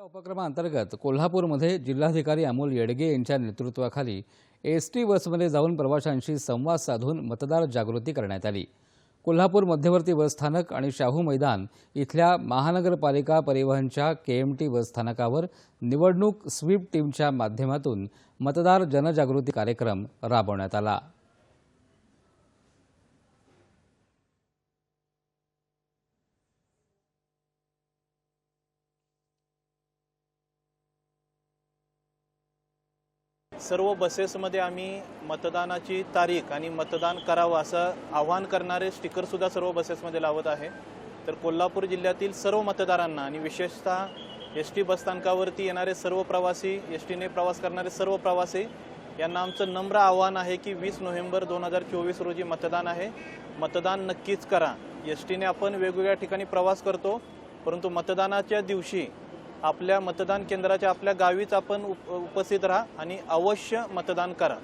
या उपक्रमाअंतर्गत कोल्हापूरमध्ये जिल्हाधिकारी अमोल येडगे यांच्या नेतृत्वाखाली एस टी बसमध्ये जाऊन प्रवाशांशी संवाद साधून मतदार जागृती करण्यात आली. कोल्हापूर मध्यवर्ती बसस्थानक आणि शाहू मैदान इथल्या महानगरपालिका परिवहनच्या के एम टी बसस्थानकावर निवडणूक स्वीप टीमच्या माध्यमातून मतदार जनजागृती कार्यक्रम राबवण्यात आला. सर्व बसेसमध्ये आम्ही मतदानाची तारीख आणि मतदान करावं असं आवाहन करणारे स्टिकरसुद्धा सर्व बसेसमध्ये लावत आहे. तर कोल्हापूर जिल्ह्यातील सर्व मतदारांना आणि विशेषतः एस टी बसस्थानकावरती येणारे सर्व प्रवासी एस टीने प्रवास करणारे सर्व प्रवासी यांना आमचं नम्र आव्हान आहे की वीस नोव्हेंबर दोन हजार चोवीस रोजी मतदान आहे. मतदान नक्कीच करा. एस टीने आपण वेगवेगळ्या ठिकाणी प्रवास करतो परंतु मतदानाच्या दिवशी आपल्या मतदान केंद्राच्या आपल्या गावीच आपण उप उपस्थित राहा आणि अवश्य मतदान करा.